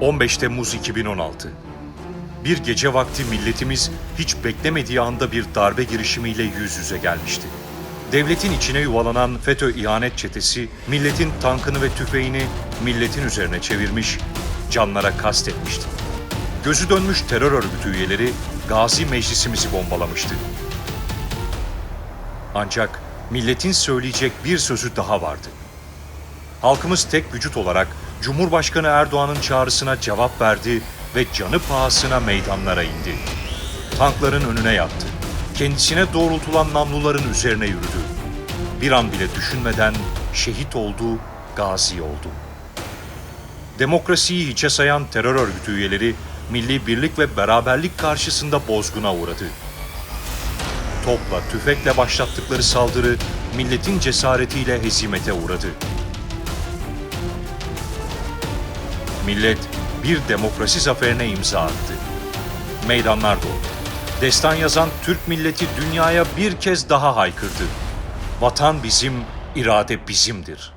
15 Temmuz 2016. Bir gece vakti milletimiz hiç beklemediği anda bir darbe girişimiyle yüz yüze gelmişti. Devletin içine yuvalanan FETÖ ihanet çetesi, milletin tankını ve tüfeğini milletin üzerine çevirmiş, canlara kastetmişti. Gözü dönmüş terör örgütü üyeleri Gazi Meclisimizi bombalamıştı. Ancak milletin söyleyecek bir sözü daha vardı. Halkımız tek vücut olarak Cumhurbaşkanı Erdoğan'ın çağrısına cevap verdi ve canı pahasına meydanlara indi. Tankların önüne yattı. Kendisine doğrultulan namluların üzerine yürüdü. Bir an bile düşünmeden şehit oldu, gazi oldu. Demokrasiyi hiçe sayan terör örgütü üyeleri milli birlik ve beraberlik karşısında bozguna uğradı. Topla, tüfekle başlattıkları saldırı milletin cesaretiyle hezimete uğradı. Millet bir demokrasi zaferine imza attı. Meydanlar doldu. Destan yazan Türk milleti dünyaya bir kez daha haykırdı. Vatan bizim, irade bizimdir.